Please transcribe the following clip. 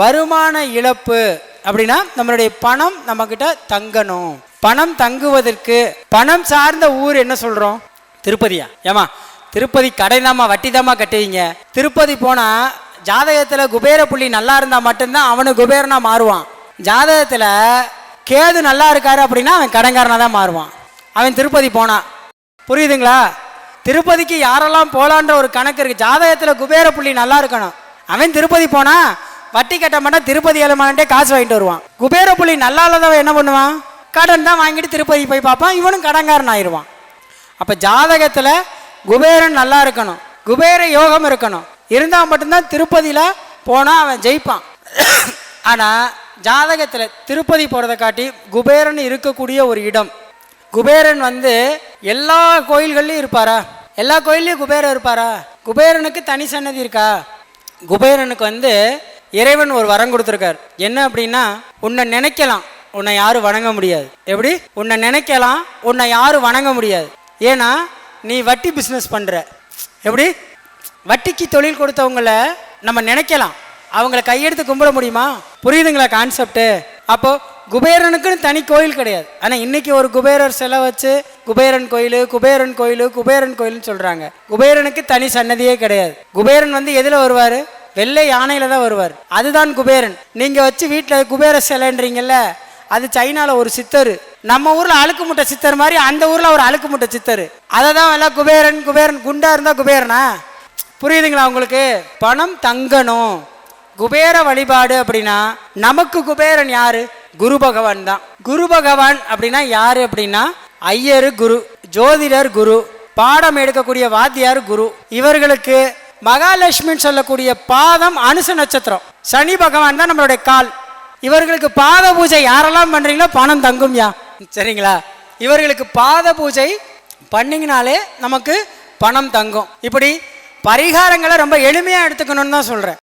வருமான இழப்பு அப்படின்னா நம்மளுடைய பணம் நம்மக்கிட்ட தங்கணும். பணம் தங்குவதற்கு பணம் சார்ந்த ஊர் என்ன சொல்கிறோம் திருப்பதியா? ஏமா திருப்பதி கடைதாம்மா வட்டி தாம்மா கட்டுவீங்க. திருப்பதி போனால் ஜாதகத்தில் குபேர புள்ளி நல்லா இருந்தால் மட்டும்தான் அவனு குபேரனா மாறுவான். ஜாதகத்தில் கேது நல்லா இருக்காரு அப்படின்னா அவன் கடன்காரனாக தான் மாறுவான். அவன் திருப்பதி போனான் புரியுதுங்களா? திருப்பதிக்கு யாரெல்லாம் போலான்ற ஒரு கணக்கு இருக்கு. ஜாதகத்தில் குபேர புள்ளி நல்லா இருக்கணும். அவன் திருப்பதி போனா வட்டி கட்ட மாட்டான் திருப்பதி ஏழுமானே காசு வாங்கிட்டு வருவான். குபேர புலி நல்லா இல்லாதவன் என்ன பண்ணுவான்? கடன் தான் வாங்கிட்டு திருப்பதி போய் பார்ப்பான் இவனும் கடன்காரன் ஆயிடுவான். அப்போ ஜாதகத்தில் குபேரன் நல்லா இருக்கணும் குபேர யோகம் இருக்கணும். இருந்தால் மட்டும்தான் திருப்பதியில் போனால் அவன் ஜெயிப்பான். ஆனால் ஜாதகத்தில் திருப்பதி போகிறத காட்டி குபேரன் இருக்கக்கூடிய ஒரு இடம். குபேரன் வந்து எல்லா கோயில்கள்லையும் இருப்பாரா? எல்லா கோயில்லையும் குபேரன் இருப்பாரா? குபேரனுக்கு தனி சன்னதி இருக்கா? குபேரனுக்கு வந்து இறைவன் ஒரு வரம் கொடுத்துருக்கார். என்ன அப்படின்னா உன்னை நினைக்கலாம் உன்னை யாரும் வணங்க முடியாது. எப்படி? உன்னை நினைக்கலாம் உன்னை யாரும் வணங்க முடியாது. ஏன்னா நீ வட்டி பிஸ்னஸ் பண்ணுற எப்படி? வட்டிக்கு தொழில் கொடுத்தவங்கள நம்ம நினைக்கலாம். அவங்கள கையெடுத்து கும்பிட முடியுமா? புரியுதுங்களா கான்செப்ட்டு அப்போது குபேரனுக்குன்னு தனி கோயில் கிடையாது. ஆனால் இன்னைக்கு ஒரு குபேரர் சிலை வச்சு குபேரன் கோயில் குபேரன் கோயில் குபேரன் கோயில்னு சொல்கிறாங்க குபேரனுக்கு தனி சன்னதியே கிடையாது. குபேரன் வந்து எதில் வருவார்? வெள்ளை யானையில தான் வருவார். அதுதான் குபேரன். நீங்க வச்சு வீட்டில் குபேர சிலைன்றீங்கல்ல அது சைனால ஒரு சித்தர். நம்ம ஊர்ல அழுக்கு முட்டை சித்தர் மாதிரி அந்த ஊர்ல ஒரு அழுக்கு முட்டை சித்தர். அதை தான் எல்லாம் குபேரன் குபேரன் குண்டா இருந்தா குபேரனா? புரியுதுங்களா உங்களுக்கு? பணம் தங்கணும். குபேர வழிபாடு அப்படின்னா நமக்கு குபேரன் யாரு? குரு பகவான் தான். குரு பகவான் அப்படின்னா யாரு அப்படின்னா ஐயரு குரு ஜோதிடர் குரு பாடம் எடுக்கக்கூடிய வாத்தியார் குரு. இவர்களுக்கு மகாலட்சுமின்னு சொல்லக்கூடிய பாதம் அனுச நட்சத்திரம். சனி பகவான் தான் நம்மளுடைய கால். இவர்களுக்கு பாத பூஜை யாரெல்லாம் பண்றீங்களோ பணம் தங்கும்யா. சரிங்களா? இவர்களுக்கு பாத பூஜை பண்ணிங்கனாலே நமக்கு பணம் தங்கும். இப்படி பரிகாரங்களை ரொம்ப எளிமையாக எடுத்துக்கணும்னு தான் சொல்கிறேன்